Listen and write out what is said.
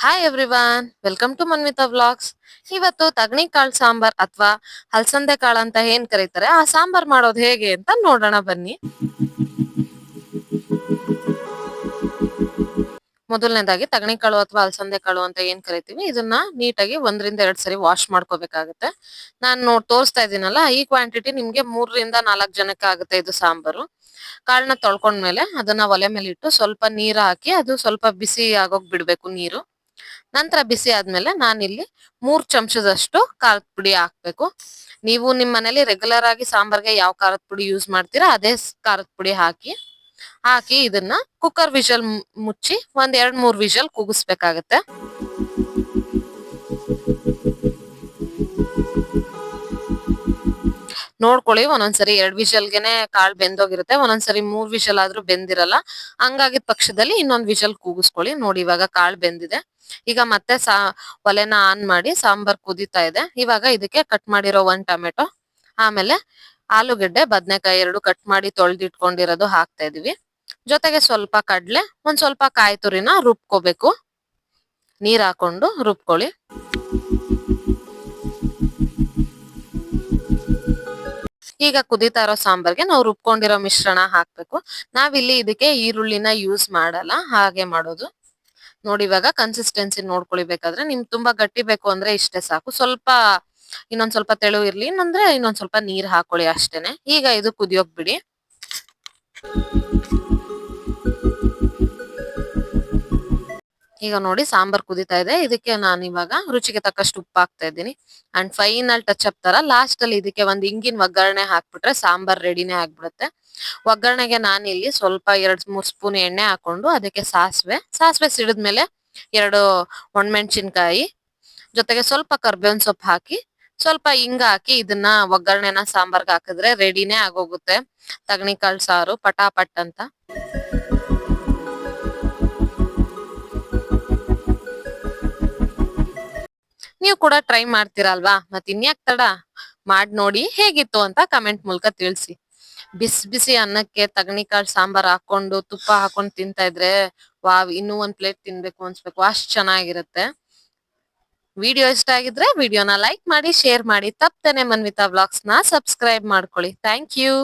Hi everyone welcome to Manvita vlogs ಇವತ್ತು ತಗಣಿ ಕಾಳು ಸಾಂಬಾರ್ ಅಥವಾ ಹಲಸಂದೆ ಕಾಳು ಅಂತ ಏನ್ ಕರೀತಾರೆ? ಆ ಸಾಂಬಾರ್ ಮಾಡೋದು ಹೇಗೆ ಅಂತ ನೋಡೋಣ ಬನ್ನಿ. ಮೊದಲನೇದಾಗಿ ತಗಣಿ ಕಾಳು ಅಥವಾ ಅಲಸಂದೆ ಕಾಳು ಅಂತ ಏನ್ ಕರಿತೀವಿ? ಇದನ್ನ ನೀಟಾಗಿ ಒಂದರಿಂದ ಎರಡ್ ಸರಿ ವಾಶ್ ಮಾಡ್ಕೋಬೇಕಾಗುತ್ತೆ. ನಾನು ನೋಡ್ ತೋರಿಸ್ತಾ ಇದೀನಲ್ಲ ಈ ಕ್ವಾಂಟಿಟಿ ನಿಮ್ಗೆ ಮೂರರಿಂದ ನಾಲ್ಕು ಜನಕ್ಕೆ ಆಗುತ್ತೆ ಇದು ಸಾಂಬಾರು. ಕಾಳನ್ನ ತೊಳ್ಕೊಂಡ್ಮೇಲೆ ಅದನ್ನ ಒಲೆ ಮೇಲೆ ಇಟ್ಟು ಸ್ವಲ್ಪ ನೀರ್ ಹಾಕಿ ಅದು ಸ್ವಲ್ಪ ಬಿಸಿ ಆಗೋಗ್ ಬಿಡ್ಬೇಕು ನೀರು. ನಂತರ ಬಿಸಿ ಆದ್ಮೇಲೆ ನಾನಿಲ್ಲಿ ಮೂರ್ ಚಮಚದಷ್ಟು ಖಾರದ ಪುಡಿ ಹಾಕ್ಬೇಕು. ನೀವು ನಿಮ್ಮ ಮನೇಲಿ ರೆಗ್ಯುಲರ್ ಆಗಿ ಸಾಂಬಾರ್ಗೆ ಯಾವ ಖಾರದ ಪುಡಿ ಯೂಸ್ ಮಾಡ್ತೀರಾ, ಅದೇ ಖಾರದ ಪುಡಿ ಹಾಕಿ ಹಾಕಿ ಇದನ್ನ ಕುಕ್ಕರ್ ವಿಷಲ್ ಮುಚ್ಚಿ ಒಂದ್ ಎರಡ್ ಮೂರ್ ವಿಷಲ್ ಕೂಗಿಸ್ಬೇಕಾಗತ್ತೆ. ನೋಡ್ಕೊಳ್ಳಿ, ಒಂದೊಂದ್ಸರಿ ಎರಡ್ ವಿಷಲ್ಗೆನೆ ಕಾಳು ಬೆಂದೋಗಿರುತ್ತೆ, ಒಂದೊಂದ್ಸರಿ ಮೂರ್ ವಿಷಲ್ ಆದ್ರೂ ಬೆಂದಿರಲ್ಲ. ಹಂಗಾಗಿದ್ ಪಕ್ಷದಲ್ಲಿ ಇನ್ನೊಂದ್ ವಿಷಲ್ ಕೂಗಿಸ್ಕೊಳ್ಳಿ. ನೋಡಿ, ಇವಾಗ ಕಾಳು ಬೆಂದಿದೆ. ಈಗ ಮತ್ತೆ ಸಾ, ಒಲೆನ ಆನ್ ಮಾಡಿ ಸಾಂಬಾರ್ ಕುದೀತಾ ಇದೆ. ಇವಾಗ ಇದಕ್ಕೆ ಕಟ್ ಮಾಡಿರೋ ಒಂದ್ ಟೊಮೆಟೊ, ಆಮೇಲೆ ಆಲೂಗಡ್ಡೆ, ಬದ್ನೆಕಾಯಿ ಎರಡು ಕಟ್ ಮಾಡಿ ತೊಳೆದಿಟ್ಕೊಂಡಿರೋದು ಹಾಕ್ತಾ ಇದೀವಿ. ಜೊತೆಗೆ ಸ್ವಲ್ಪ ಕಡ್ಲೆ, ಒಂದ್ ಸ್ವಲ್ಪ ಕಾಯಿ ತುರಿನ ರುಬ್ಕೋಬೇಕು. ನೀರ್ ಹಾಕೊಂಡು ರುಬ್ಕೊಳ್ಳಿ. ಈಗ ಕುದಿತಾ ಇರೋ ಸಾಂಬಾರ್ಗೆ ನಾವು ರುಬ್ಕೊಂಡಿರೋ ಮಿಶ್ರಣ ಹಾಕ್ಬೇಕು. ನಾವಿಲ್ಲಿ ಇದಕ್ಕೆ ಈರುಳ್ಳಿನ ಯೂಸ್ ಮಾಡಲ್ಲ, ಹಾಗೆ ಮಾಡೋದು. ನೋಡಿ, ಇವಾಗ ಕನ್ಸಿಸ್ಟೆನ್ಸಿ ನೋಡ್ಕೊಳಿಬೇಕಾದ್ರೆ ನಿಮ್ ತುಂಬಾ ಗಟ್ಟಿ ಬೇಕು ಅಂದ್ರೆ ಇಷ್ಟೇ ಸಾಕು. ಸ್ವಲ್ಪ ಇನ್ನೊಂದ್ ಸ್ವಲ್ಪ ತೆಳು ಇರ್ಲಿ, ಇನ್ನೊಂದ್ರೆ ಇನ್ನೊಂದ್ ಸ್ವಲ್ಪ ನೀರ್ ಹಾಕೊಳ್ಳಿ ಅಷ್ಟೇನೆ. ಈಗ ಇದು ಕುದಿಯೋಕ್ ಬಿಡಿ. ಈಗ ನೋಡಿ ಸಾಂಬಾರ್ ಕುದಿತಾ ಇದೆ. ಇದಕ್ಕೆ ನಾನು ಇವಾಗ ರುಚಿಗೆ ತಕ್ಕಷ್ಟು ಉಪ್ಪು ಹಾಕ್ತಾ ಇದ್ದೀನಿ. ಅಂಡ್ ಫೈನಲ್ ಟಚ್ ಅಪ್ ತರ ಲಾಸ್ಟ್ ಅಲ್ಲಿ ಇದಕ್ಕೆ ಒಂದ್ ಇಂಗಿನ ಒಗ್ಗರಣೆ ಹಾಕ್ಬಿಟ್ರೆ ಸಾಂಬಾರ್ ರೆಡಿನೇ ಆಗ್ಬಿಡುತ್ತೆ. ಒಗ್ಗರಣೆಗೆ ನಾನು ಇಲ್ಲಿ ಸ್ವಲ್ಪ ಎರಡ್ ಮೂರ್ ಸ್ಪೂನ್ ಎಣ್ಣೆ ಹಾಕೊಂಡು ಅದಕ್ಕೆ ಸಾಸಿವೆ ಸಾಸಿವೆ ಸಿಡಿದ್ಮೇಲೆ ಎರಡು ಒಣಮೆಣಸಿನ್ಕಾಯಿ, ಜೊತೆಗೆ ಸ್ವಲ್ಪ ಕರ್ಬೇವಿನ ಸೊಪ್ಪು ಹಾಕಿ ಸ್ವಲ್ಪ ಹಿಂಗ ಹಾಕಿ ಇದನ್ನ ಒಗ್ಗರಣೆನ ಸಾಂಬಾರ್ಗೆ ಹಾಕಿದ್ರೆ ರೆಡಿನೇ ಆಗೋಗುತ್ತೆ. ತಗಣಿಕಾಳು ಸಾರು, ಪಟಾಪಟ್ ಅಂತ. ನೀವು ಕೂಡ ಟ್ರೈ ಮಾಡ್ತೀರಲ್ವಾ? ಮತ್ ಇನ್ಯಾಕ್ ತಡ ಮಾಡ್ ನೋಡಿ ಹೇಗಿತ್ತು ಅಂತ ಕಮೆಂಟ್ ಮೂಲಕ ತಿಳಿಸಿ ಬಿಸಿ ಬಿಸಿ ಅನ್ನಕ್ಕೆ ತಗಣಿಕಾಳು ಸಾಂಬಾರ್ ಹಾಕೊಂಡು ತುಪ್ಪ ಹಾಕೊಂಡು ತಿಂತಾ ಇದ್ರೆ ವಾವ್, ಇನ್ನೂ ಒಂದ್ ಪ್ಲೇಟ್ ತಿನ್ಬೇಕು ಅನ್ಸ್ಬೇಕು. ಅಷ್ಟ್ ಚೆನ್ನಾಗಿರುತ್ತೆ. ವಿಡಿಯೋ ಇಷ್ಟ ಆಗಿದ್ರೆ ವಿಡಿಯೋನ ಲೈಕ್ ಮಾಡಿ ಶೇರ್ ಮಾಡಿ. ತಪ್ಪದೇನೆ ಮನ್ವಿತಾ ವ್ಲಾಗ್ಸ್ನ ಸಬ್ಸ್ಕ್ರೈಬ್ ಮಾಡ್ಕೊಳ್ಳಿ. Thank you